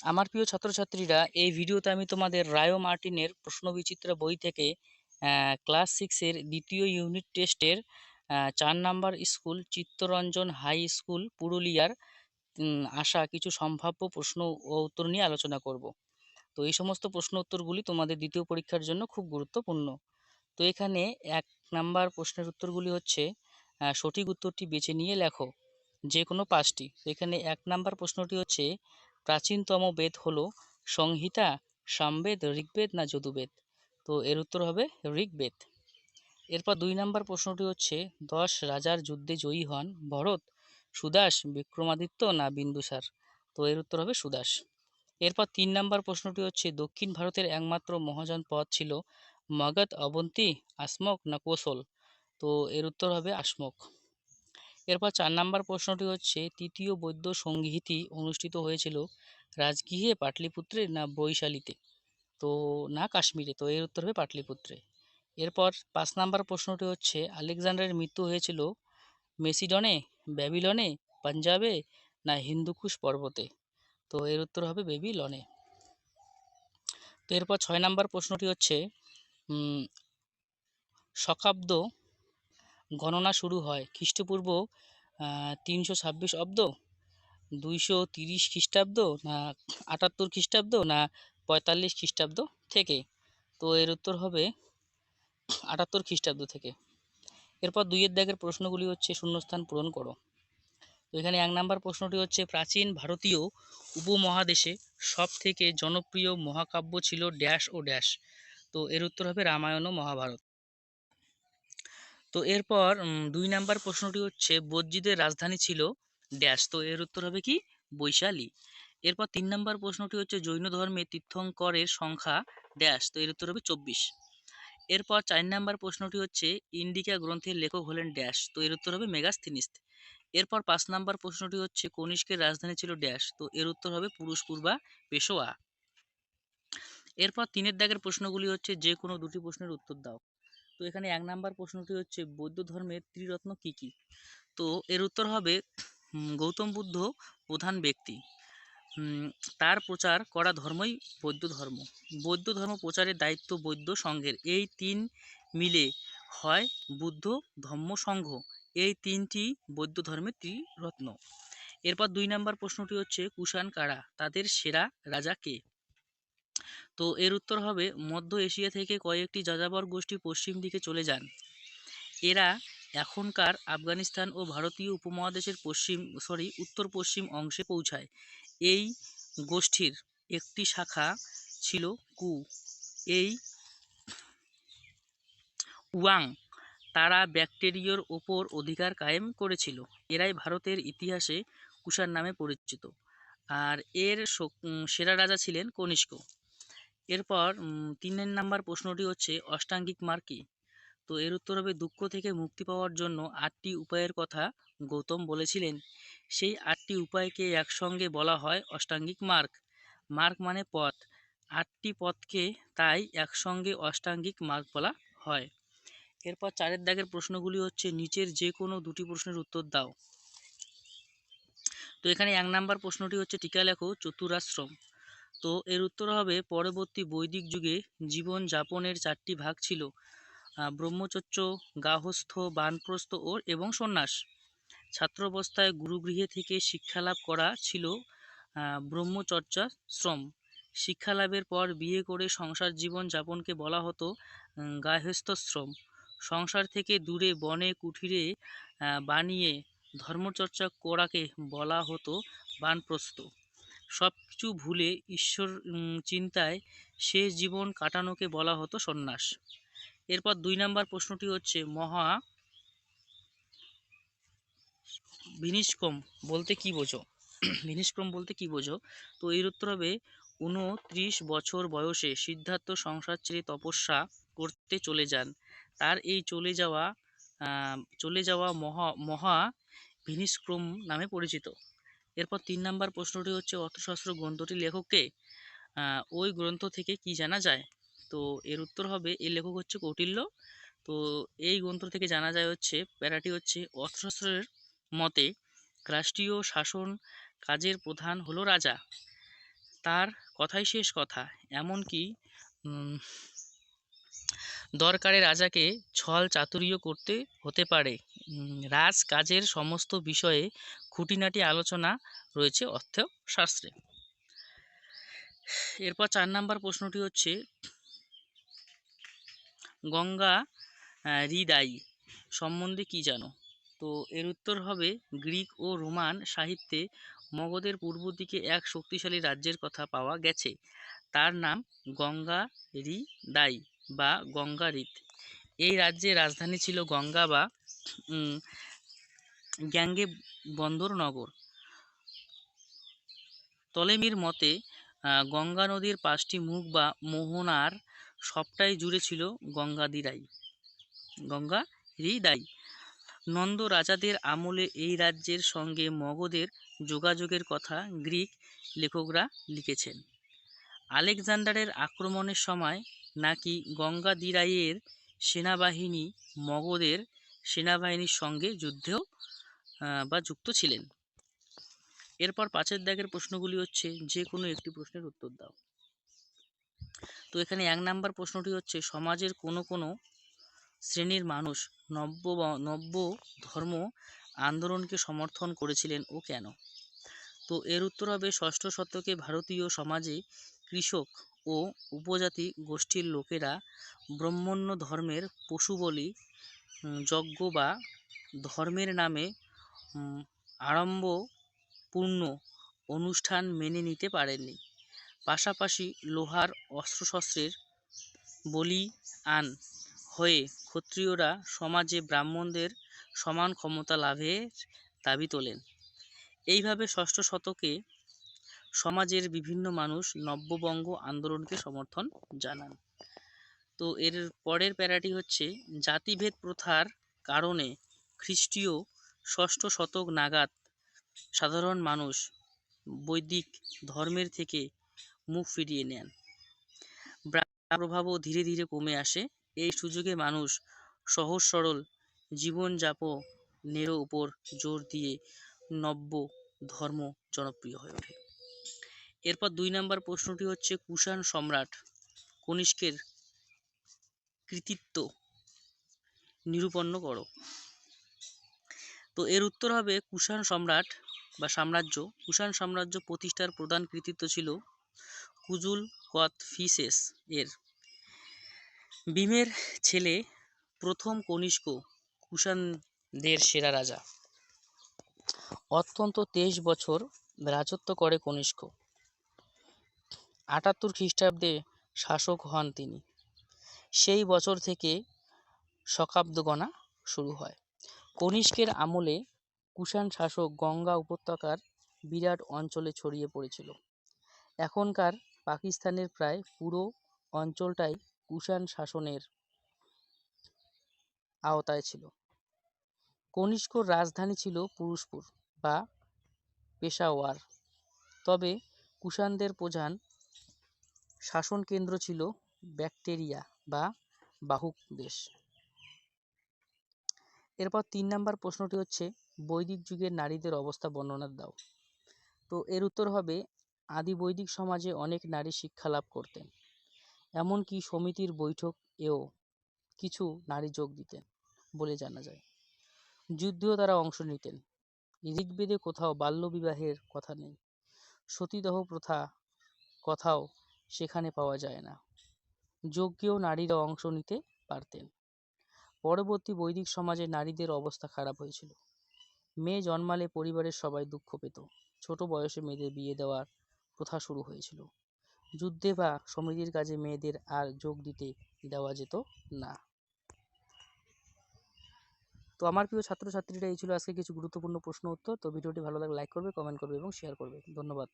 আমার প্রিয় ছাত্রছাত্রীরা, এই ভিডিওতে আমি তোমাদের রায়ো মার্টিনের প্রশ্নবিচিত্রা বই থেকে ক্লাস সিক্সের দ্বিতীয় ইউনিট টেস্টের চার number school, Chittaranjan high school, পুরুলিয়ার আসা কিছু সম্ভাব্য প্রশ্ন ও উত্তর নিয়ে আলোচনা করব। তো এই সমস্ত প্রশ্ন উত্তরগুলি তোমাদের দ্বিতীয় পরীক্ষার জন্য খুব গুরুত্বপূর্ণ। তো এখানে এক নাম্বার প্রশ্নের উত্তরগুলি হচ্ছে সঠিক উত্তরটি বেছে নিয়ে লেখো যে কোনো পাঁচটি এখানে এক নাম্বার প্রশ্নটি হচ্ছে প্রাচীনতম বেদ হলো সংহিতা, সামবেদ, ঋগ্বেদ না যদুবেদ? তো এর উত্তর হবে ঋগ্বেদ। এরপর দুই নাম্বার প্রশ্নটি হচ্ছে, দশ রাজার যুদ্ধে জয়ী হন ভরত, সুদাস, বিক্রমাদিত্য না বিন্দুসার? তো এর উত্তর হবে সুদাস। এরপর তিন নম্বর প্রশ্নটি হচ্ছে, দক্ষিণ ভারতের একমাত্র মহাজন পদ ছিল মগধ, অবন্তী, আসমক না কৌশল তো এর উত্তর হবে আসমক। এরপর চার নাম্বার প্রশ্নটি হচ্ছে, তৃতীয় বৌদ্ধ সংগীতি অনুষ্ঠিত হয়েছিল রাজগৃহে পাটলিপুত্রে না বৈশালীতে? তো না কাশ্মীরে, তো এর উত্তর হবে পাটলিপুত্রে। এরপর পাঁচ নাম্বার প্রশ্নটি হচ্ছে, আলেকজান্ডারের মৃত্যু হয়েছিল মেসিডনে, ব্যাবিলনে, পাঞ্জাবে না হিন্দুকুশ পর্বতে? তো এর উত্তর হবে বেবিলনে তো এরপর ছয় নাম্বার প্রশ্নটি হচ্ছে শকাব্দ গণনা শুরু হয়। খ্রিস্টপূর্ব তিনশো ছাব্বিশ অব্দ? দুইশো তিরিশ খ্রিস্টাব্দ না আটাত্তর খ্রিস্টাব্দ না পঁয়তাল্লিশ খ্রিস্টাব্দ থেকে? তো এর উত্তর হবে আটাত্তর খ্রিস্টাব্দ থেকে। এরপর দুইয়ের দাগের প্রশ্নগুলি হচ্ছে শূন্যস্থান পূরণ করো। তো এখানে এক নাম্বার প্রশ্নটি হচ্ছে, প্রাচীন ভারতীয় উপমহাদেশে সব থেকে জনপ্রিয় মহাকাব্য ছিল ড্যাশ ও ড্যাশ। তো এর উত্তর হবে রামায়ণ ও মহাভারত। তো এরপর দুই নাম্বার প্রশ্নটি হচ্ছে, বজ্জিদের রাজধানী ছিল ড্যাশ। তো এর উত্তর হবে কি? বৈশালী। এরপর তিন নাম্বার প্রশ্নটি হচ্ছে, জৈন ধর্মে তীর্থঙ্করের সংখ্যা ড্যাশ। তো এর উত্তর হবে চব্বিশ। এরপর চার নাম্বার প্রশ্নটি হচ্ছে, ইন্ডিকা গ্রন্থের লেখক হলেন ড্যাশ। তো এর উত্তর হবে মেগাস্থিনিস্ত। এরপর পাঁচ নাম্বার প্রশ্নটি হচ্ছে, কনিষ্কের রাজধানী ছিল ড্যাশ। তো এর উত্তর হবে পুরুষপুর বা পেশোয়া। এরপর তিনের দাগের প্রশ্নগুলি হচ্ছে, যে কোনো দুটি প্রশ্নের উত্তর দাও। তো এখানে এক নাম্বার প্রশ্নটি হচ্ছে, বৌদ্ধ ধর্মের ত্রিরত্ন কি কি? তো এর উত্তর হবে গৌতম বুদ্ধ প্রধান ব্যক্তি। তার প্রচার করা ধর্মই বৌদ্ধ ধর্ম। বৌদ্ধ ধর্ম প্রচারের দায়িত্ব বৌদ্ধ সংঘের। এই তিন মিলে হয় বুদ্ধ ধর্ম সংঘ। এই তিনটি বৌদ্ধ ধর্মের ত্রিরত্ন। এরপর দুই নাম্বার প্রশ্নটি হচ্ছে, কুষাণ কারা? তাদের সেরা রাজা কে? তো এর উত্তর হবে, মধ্য এশিয়া থেকে কয়েকটি যাযাবর গোষ্ঠী পশ্চিম দিকে চলে যান। এরা এখনকার আফগানিস্তান ও ভারতীয় উপমহাদেশের পশ্চিম সরি উত্তর পশ্চিম অংশে পৌঁছায়। এই গোষ্ঠীর একটি শাখা ছিল কু। এই ওয়াং তারা ব্যাকটেরিয়ার ওপর অধিকার কায়েম করেছিল। এরাই ভারতের ইতিহাসে কুষাণ নামে পরিচিত। আর এর সেরা রাজা ছিলেন কনিষ্ক। এরপর তিনের নাম্বার প্রশ্নটি হচ্ছে, অষ্টাঙ্গিক মার্গ কি? তো এর উত্তর হবে, দুঃখ থেকে মুক্তি পাওয়ার জন্য আটটি উপায়ের কথা গৌতম বলেছিলেন। সেই আটটি উপায়কে একসঙ্গে বলা হয় অষ্টাঙ্গিক মার্গ। মার্গ মানে পথ। আটটি পথকে তাই একসঙ্গে অষ্টাঙ্গিক মার্গ বলা হয়। এরপর চারের দাগের প্রশ্নগুলি হচ্ছে, নিচের যে কোনো দুটি প্রশ্নের উত্তর দাও। তো এখানে এক নাম্বার প্রশ্নটি হচ্ছে, টিকা লেখো, চতুরাশ্রম। তো এর উত্তর হবে পরবর্তী বৈদিক যুগে জীবন যাপনের চারটি ভাগ ছিল ব্রহ্মচর্য গাহস্থ বানপ্রস্থ ও এবং সন্ন্যাস। ছাত্রাবস্থায় গুরুগৃহে থেকে শিক্ষালাভ করা ছিল ব্রহ্মচর্যা শ্রম। শিক্ষালাভের পর বিয়ে করে সংসার জীবন যাপনকে বলা হতো উম, গার্হস্থ্যশ্রম সংসার থেকে দূরে বনে কুঠিরে বানিয়ে ধর্মচর্চা করাকে বলা হতো বানপ্রস্থ। সব কিছু ভুলে ঈশ্বর চিন্তায় শেষ জীবন কাটানোকে বলা হতো সন্ন্যাস। এরপর দুই নাম্বার প্রশ্নটি হচ্ছে, মহা বিনিষ্ক্রম বলতে কি বোঝো? বিনিষ্ক্রম বলতে কি বোঝো? তো এর উত্তর হবে উনত্রিশ বছর বয়সে সিদ্ধার্থ সংসার ছেড়ে তপস্যা করতে চলে যান। তার এই চলে যাওয়া চলে যাওয়া মহা মহা বিনিষ্ক্রম নামে পরিচিত। এরপর তিন নাম্বার প্রশ্নটি হচ্ছে, অর্থশাস্ত্র গ্রন্থটি লেখককে ওই গ্রন্থ থেকে কি জানা যায়? তো এর উত্তর হবে, এর লেখক হচ্ছে কৌটিল্য। তো এই গ্রন্থ থেকে জানা যায় হচ্ছে, প্যারাটি হচ্ছে অর্থশাস্ত্রের মতে, রাষ্ট্রীয় শাসন কাজের প্রধান হলো রাজা। তার কথাই শেষ কথা। এমনকি দরকারে রাজাকে ছল চাতুর্য করতে হতে পারে। রাজ কাজের সমস্ত বিষয়ে খুঁটিনাটি আলোচনা রয়েছে অর্থশাস্ত্রে। এরপর চার নাম্বার প্রশ্নটি হচ্ছে, গঙ্গা হৃদায়ী সম্বন্ধে কি জানো? তো এর উত্তর হবে, গ্রিক ও রোমান সাহিত্যে মগধের পূর্ব দিকে এক শক্তিশালী রাজ্যের কথা পাওয়া গেছে। তার নাম গঙ্গা হৃদায়ী। বা গঙ্গা গঙ্গারিত এই রাজ্যের রাজধানী ছিল গঙ্গা বা গ্যাঙ্গে বন্দর নগর টলেমির মতে গঙ্গা নদীর পাঁচটি মুখ বা মোহনার সবটাই জুড়ে ছিল গঙ্গাদিরাই গঙ্গা হৃদায়ী। নন্দ রাজাদের আমলে এই রাজ্যের সঙ্গে মগধের যোগাযোগের কথা গ্রিক লেখকরা লিখেছেন। আলেকজান্ডারের আক্রমণের সময় নাকি গঙ্গাদিরাইয়ের সেনাবাহিনী মগধের সেনাবাহিনীর সঙ্গে যুদ্ধেও বা যুক্ত ছিলেন? এরপর পাঁচের দাগের প্রশ্নগুলি হচ্ছে, যে কোনো একটি প্রশ্নের উত্তর দাও। তো এখানে এক নাম্বার প্রশ্নটি হচ্ছে, সমাজের কোনো কোনো শ্রেণির মানুষ নব্য নব্য ধর্ম আন্দোলনকে সমর্থন করেছিলেন ও কেন? তো এর উত্তর হবে ষষ্ঠ শতকে ভারতীয় সমাজে কৃষক ও উপজাতি গোষ্ঠীর লোকেরা ব্রহ্মণ্য ধর্মের পশু বলি যজ্ঞ বা ধর্মের নামে উম, আড়ম্বরপূর্ণ অনুষ্ঠান মেনে নিতে পারেননি। পাশাপাশি লোহার অস্ত্রশস্ত্রের বলি আন হয়ে ক্ষত্রিয়রা সমাজে ব্রাহ্মণদের সমান ক্ষমতা লাভের দাবি তোলেন। এইভাবে ষষ্ঠ শতকে সমাজের বিভিন্ন মানুষ নব্যবঙ্গ আন্দোলনকে সমর্থন জানান। তো এর পরের প্যারাটি হচ্ছে, জাতিভেদ প্রথার কারণে খ্রিস্টীয় ষষ্ঠ শতক নাগাদ সাধারণ মানুষ বৈদিক ধর্মের থেকে মুখ ফিরিয়ে নেন। প্রভাবও ধীরে ধীরে কমে আসে। এই সুযোগে মানুষ সহজ সরল জীবনযাপনের উপর জোর দিয়ে নব্য ধর্ম জনপ্রিয় হয়ে ওঠে। এরপর দুই নাম্বার প্রশ্নটি হচ্ছে কুষাণ সম্রাট কনিষ্কের কৃতিত্ব নিরূপন্ন করো। তো এর উত্তর হবে কুষাণ সম্রাট বা সাম্রাজ্য। কুষাণ সাম্রাজ্য প্রতিষ্ঠার প্রধান কৃতিত্ব ছিল কুজুল কত ফিসেস এর। ভীমের ছেলে প্রথম কনিষ্ক কুষাণদের সেরা রাজা। অত্যন্ত তেইশ বছর রাজত্ব করে কনিষ্ক। আটাত্তর খ্রিস্টাব্দে শাসক হন তিনি। সেই বছর থেকে শকাব্দ শুরু হয়। কনিষ্কের আমলে কুষাণ শাসক গঙ্গা উপত্যকার বিরাট অঞ্চলে ছড়িয়ে পড়েছিল। এখনকার পাকিস্তানের প্রায় পুরো অঞ্চলটাই কুষাণ শাসনের আওতায় ছিল। কনিষ্কর রাজধানী ছিল পুরুষপুর বা পেশাওয়ার। তবে কুষাণদের প্রধান শাসন কেন্দ্র ছিল ব্যাকটেরিয়া বা বাহুক দেশ। এরপর তিন নাম্বার প্রশ্নটি হচ্ছে, বৈদিক যুগের নারীদের অবস্থা বর্ণনা দাও। তো এর উত্তর হবে, আদি বৈদিক সমাজে অনেক নারী শিক্ষা লাভ করতেন, এমনকি সমিতির বৈঠক এও কিছু নারী যোগ দিতেন বলে জানা যায়। যুদ্ধেও তারা অংশ নিতেন। ঋগ্বেদে কোথাও বাল্যবিবাহের কথা নেই। সতীদাহ প্রথা কথাও সেখানে পাওয়া যায় না। যজ্ঞেও নারীরা অংশ নিতে পারতেন। পরবর্তী বৈদিক সমাজে নারীদের অবস্থা খারাপ হয়েছিল। মেয়ে জন্মালে পরিবারের সবাই দুঃখ পেত। ছোট বয়সে মেয়েদের বিয়ে দেওয়ার প্রথা শুরু হয়েছিল। যুদ্ধে বা সমিতির কাজে মেয়েদের আর যোগ দিতে দেওয়া যেত না। তো আমার প্রিয় ছাত্রছাত্রীরা, এই ছিল আজকে কিছু গুরুত্বপূর্ণ প্রশ্ন উত্তর। তো ভিডিওটি ভালো লাগলে লাইক করবে, কমেন্ট করবে এবং শেয়ার করবে। ধন্যবাদ।